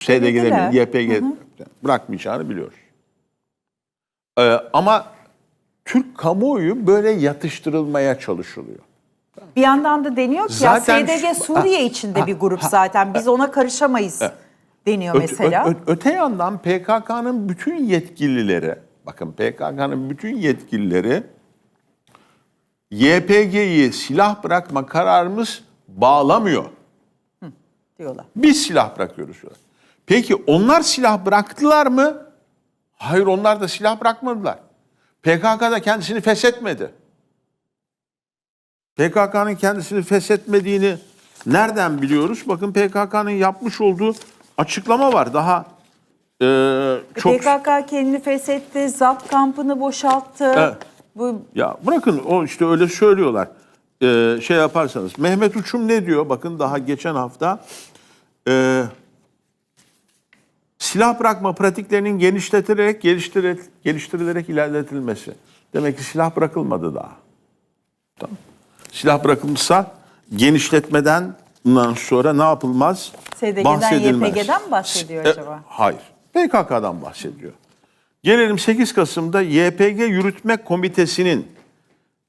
SDG'lerin, Söylediler. YPG bırakmayacağını biliyoruz. Ee, ama Türk kamuoyu böyle yatıştırılmaya çalışılıyor. Bir yandan da deniyor ki Zaten ya SDG Suriye Ha, içinde ha, bir grup ha, zaten. Biz ona karışamayız deniyor Öte, mesela. ö- ö- öte yandan PKK'nın bütün yetkilileri, bakın PKK'nın bütün yetkilileri YPG'yi silah bırakma kararımız bağlamıyor. diyorlar. Biz silah bırakıyoruz diyorlar. Peki onlar silah bıraktılar mı? Hayır onlar da silah bırakmadılar. PKK da kendisini feshetmedi. PKK'nın kendisini feshetmediğini nereden biliyoruz? Bakın PKK'nın yapmış olduğu açıklama var. Daha e, çok PKK kendini feshetti, ZAP kampını boşalttı. Evet. Bu ya bırakın o işte öyle söylüyorlar. E, şey yaparsanız Mehmet Uçum ne diyor? Bakın daha geçen hafta e, silah bırakma pratiklerinin genişletilerek, geliştirilerek, geliştirilerek ilerletilmesi. Demek ki silah bırakılmadı daha. Tamam. Silah bırakılmışsa genişletmeden bundan sonra ne yapılmaz? SDG'den, Bahsedilmez. YPG'den mi bahsediyor E, acaba? Hayır. PKK'dan bahsediyor. Gelelim 8 Kasım'da YPG Yürütme Komitesi'nin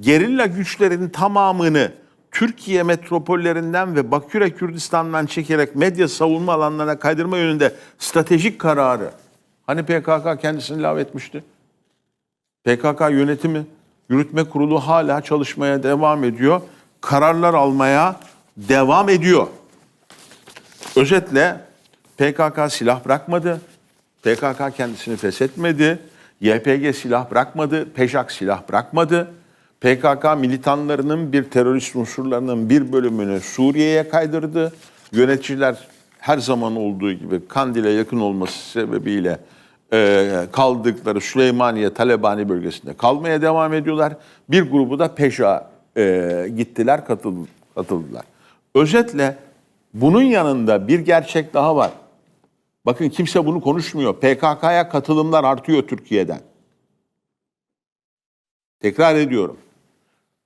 gerilla güçlerin tamamını Türkiye metropollerinden ve Baküre Kürdistan'dan çekerek medya savunma alanlarına kaydırma yönünde stratejik kararı. Hani PKK kendisini lağvetmişti? PKK yönetimi, yürütme kurulu hala çalışmaya devam ediyor. Kararlar almaya devam ediyor. Özetle PKK silah bırakmadı. PKK kendisini feshetmedi. YPG silah bırakmadı. PEJAK silah bırakmadı. PKK militanlarının bir terörist unsurlarının bir bölümünü Suriye'ye kaydırdı. Yöneticiler her zaman olduğu gibi Kandil'e yakın olması sebebiyle e, kaldıkları Süleymaniye Talebani bölgesinde kalmaya devam ediyorlar. Bir grubu da PEJA e, gittiler katıl- katıldılar. Özetle bunun yanında bir gerçek daha var. Bakın kimse bunu konuşmuyor. PKK'ya katılımlar artıyor Türkiye'den. Tekrar ediyorum.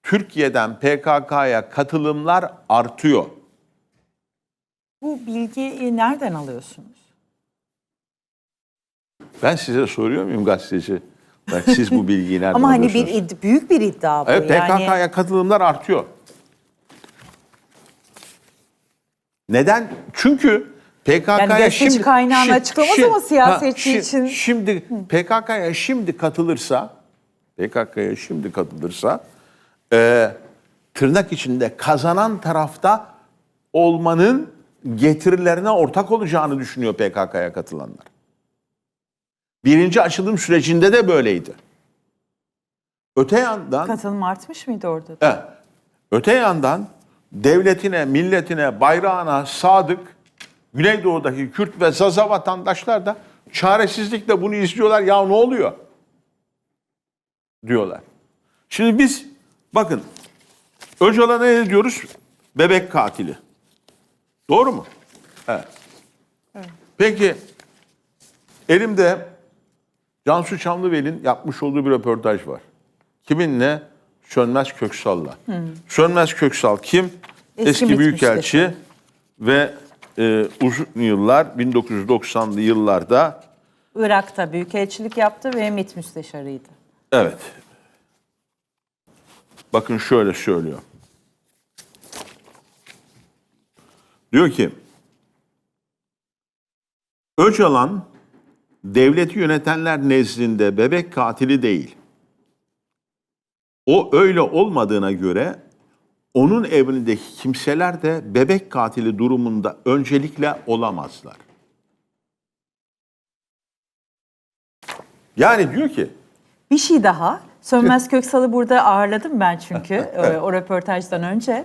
Türkiye'den PKK'ya katılımlar artıyor. Bu bilgiyi nereden alıyorsunuz? Ben size soruyor muyum gazeteci? Bak siz bu bilgiyi nereden Ama hani bir id- büyük bir iddia bu. Evet yani PKK'ya katılımlar artıyor. Neden? Çünkü PKK'ya Yani şimdi kaynağını şimdi- açıklamaz şimdi- ama siyasetçi şi- için- Şimdi PKK'ya şimdi katılırsa PKK'ya şimdi katılırsa e, tırnak içinde kazanan tarafta olmanın getirilerine ortak olacağını düşünüyor PKK'ya katılanlar. Birinci açılım sürecinde de böyleydi. Öte yandan katılım artmış mıydı orada? da? Evet. Öte yandan devletine, milletine, bayrağına sadık Güneydoğu'daki Kürt ve Zaza vatandaşlar da çaresizlikle bunu izliyorlar. Ya ne oluyor? Diyorlar. Şimdi biz bakın Öcalan'a ne diyoruz? Bebek katili. Doğru mu? Evet. Peki elimde Cansu Çamlıbel'in yapmış olduğu bir röportaj var. Kiminle? Sönmez Köksal'la. Sönmez Köksal kim? Eski Eski, Büyükelçi ve e, uzun yıllar 1990'lı yıllarda Irak'ta büyükelçilik yaptı ve MİT müsteşarıydı. evet. Bakın şöyle söylüyor. Diyor ki Öcalan devleti yönetenler nezdinde bebek katili değil. O öyle olmadığına göre onun evindeki kimseler de bebek katili durumunda öncelikle olamazlar. Yani diyor ki Bir şey daha. Sönmez Köksal'ı burada ağırladım ben çünkü e, o röportajdan önce.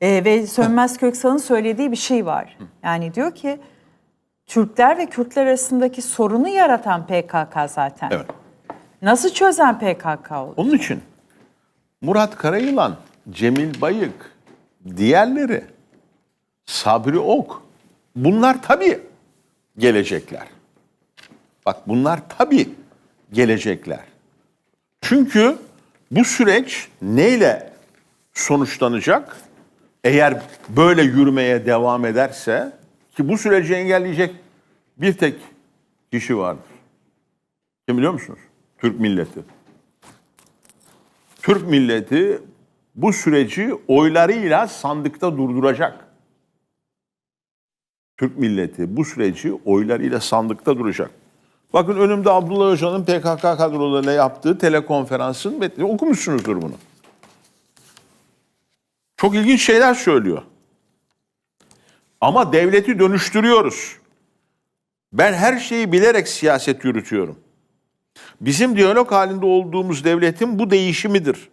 E, ve Sönmez Köksal'ın söylediği bir şey var. Yani diyor ki Türkler ve Kürtler arasındaki sorunu yaratan PKK zaten. evet. Nasıl çözen PKK olur? Onun için Murat Karayılan, Cemil Bayık, diğerleri, Sabri Ok, bunlar tabii gelecekler. Bak bunlar tabii gelecekler. Çünkü bu süreç neyle sonuçlanacak? Eğer böyle yürümeye devam ederse ki bu süreci engelleyecek bir tek kişi vardır. Kim biliyor musunuz? Türk milleti. Türk milleti bu süreci oylarıyla sandıkta durduracak. Türk milleti bu süreci oylarıyla sandıkta duracak. Bakın önümde Abdullah Öcalan'ın PKK kadrolarıyla yaptığı telekonferansın metni. Okumuşsunuzdur bunu. Çok ilginç şeyler söylüyor. Ama devleti dönüştürüyoruz. Ben her şeyi bilerek siyaset yürütüyorum. Bizim diyalog halinde olduğumuz devletin bu değişimidir.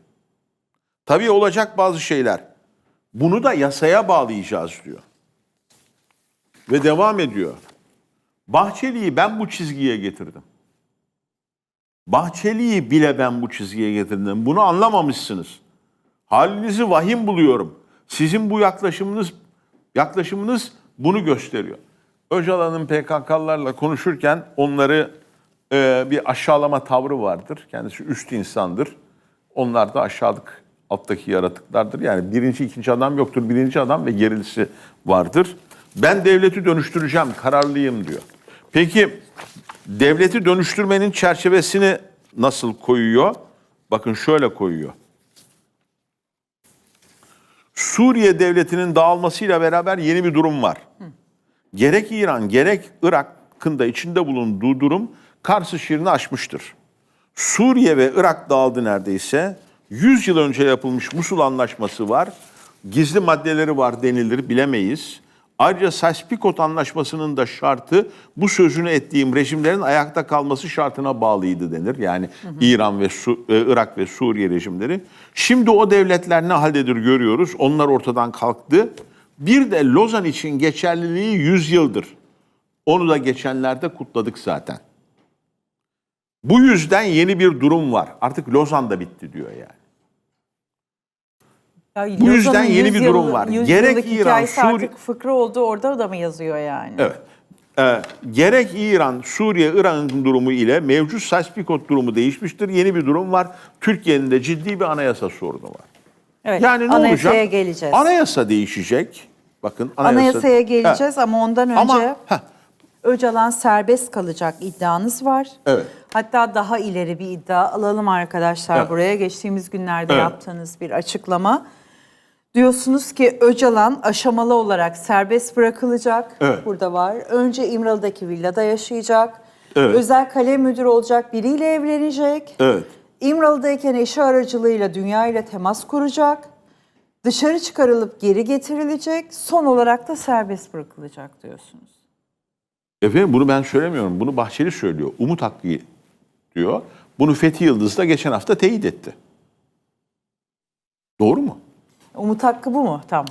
Tabii olacak bazı şeyler. Bunu da yasaya bağlayacağız diyor. Ve devam ediyor. Bahçeli'yi ben bu çizgiye getirdim. Bahçeli'yi bile ben bu çizgiye getirdim. Bunu anlamamışsınız. Halinizi vahim buluyorum. Sizin bu yaklaşımınız yaklaşımınız bunu gösteriyor. Öcalan'ın PKK'larla konuşurken onları e, bir aşağılama tavrı vardır. Kendisi üst insandır. Onlar da aşağılık alttaki yaratıklardır. Yani birinci, ikinci adam yoktur. Birinci adam ve gerilisi vardır. Ben devleti dönüştüreceğim, kararlıyım diyor. Peki devleti dönüştürmenin çerçevesini nasıl koyuyor? Bakın şöyle koyuyor. Suriye devletinin dağılmasıyla beraber yeni bir durum var. Gerek İran gerek Irak'ın da içinde bulunduğu durum Kars şiirini aşmıştır. Suriye ve Irak dağıldı neredeyse. 100 yıl önce yapılmış Musul Anlaşması var. Gizli maddeleri var denilir bilemeyiz. Ayrıca Sykes-Picot Anlaşması'nın da şartı bu sözünü ettiğim rejimlerin ayakta kalması şartına bağlıydı denir. Yani İran ve Su- e, Irak ve Suriye rejimleri. Şimdi o devletler ne haldedir görüyoruz. Onlar ortadan kalktı. Bir de Lozan için geçerliliği 100 yıldır. Onu da geçenlerde kutladık zaten. Bu yüzden yeni bir durum var. Artık Lozan da bitti diyor yani. Ya Bu Lozan'ın yüzden yeni 100 bir durum var. 100 Gerek İran, Suriye- fıkra oldu orada da mı yazıyor yani? Evet. Ee, gerek İran, Suriye, İran'ın durumu ile mevcut Sykes-Picot durumu değişmiştir. Yeni bir durum var. Türkiye'nin de ciddi bir anayasa sorunu var. Evet, Yani ne anayasaya olacak? geleceğiz. Anayasa değişecek. Bakın anayasa... Anayasaya geleceğiz ama ondan önce Ama heh, Öcalan serbest kalacak iddianız var. Evet. Hatta daha ileri bir iddia alalım arkadaşlar Evet. buraya. Geçtiğimiz günlerde Evet. yaptığınız bir açıklama. Diyorsunuz ki Öcalan aşamalı olarak serbest bırakılacak. Evet. Burada var. Önce İmralı'daki villada yaşayacak. Evet. Özel kalem müdürü olacak. Biriyle evlenecek. evet. İmralı'dayken eşi aracılığıyla dünya ile temas kuracak. Dışarı çıkarılıp geri getirilecek. Son olarak da serbest bırakılacak diyorsunuz. Efendim bunu ben söylemiyorum. Bunu Bahçeli söylüyor. Umut Hakkı diyor. Bunu Fethi Yıldız da geçen hafta teyit etti. Doğru mu? Umut Hakkı bu mu? Tamam.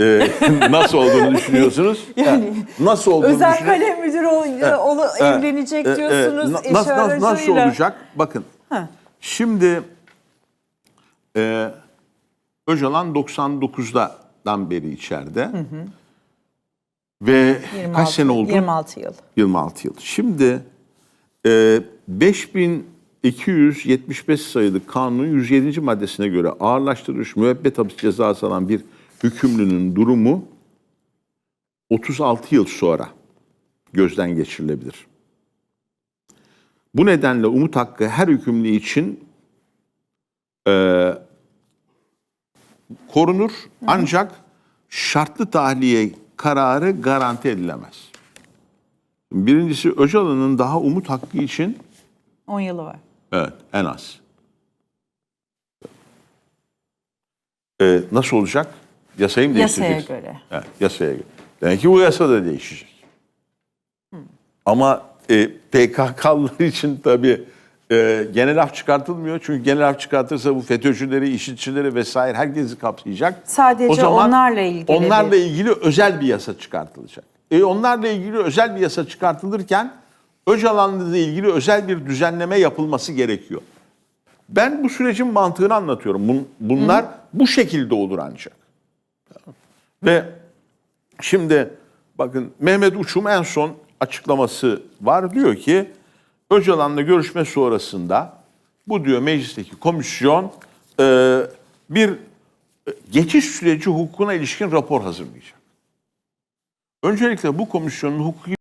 Ee, nasıl olduğunu düşünüyorsunuz? Yani nasıl olduğunu Özel kalem müdürü ol, olu- evlenecek E, e, diyorsunuz. eşi nasıl, nasıl, nasıl olacak? Bakın. Ha. Şimdi e, Öcalan 99'dan beri içeride. Ve 26, kaç sene oldu? 26 yıl. 26 yıl. Şimdi e, 5275 sayılı kanunun 107. maddesine göre ağırlaştırılmış müebbet hapis cezası alan bir hükümlünün durumu 36 yıl sonra gözden geçirilebilir. Bu nedenle umut hakkı her hükümlü için e, korunur ancak şartlı tahliye kararı garanti edilemez. Birincisi Öcalan'ın daha umut hakkı için 10 yılı var. Evet en az. Ee, nasıl olacak? Yasayı mı Yasaya göre. Evet, yasaya göre. Demek ki bu yasa da değişecek. Ama e, PKK'lılar için tabii e, genel af çıkartılmıyor. Çünkü genel af çıkartırsa bu FETÖ'cüleri, işitçileri vesaire herkesi kapsayacak. Sadece onlarla ilgili Onlarla ilgili özel bir yasa çıkartılacak. E, onlarla ilgili özel bir yasa çıkartılırken Öcalan'la ilgili özel bir düzenleme yapılması gerekiyor. Ben bu sürecin mantığını anlatıyorum. Bun- Bunlar bu şekilde olur ancak. Ve şimdi bakın Mehmet Uçum en son açıklaması var. Diyor ki Öcalan'la görüşme sonrasında bu diyor meclisteki komisyon e, bir e, geçiş süreci hukukuna ilişkin rapor hazırlayacak. Öncelikle bu komisyonun hukuki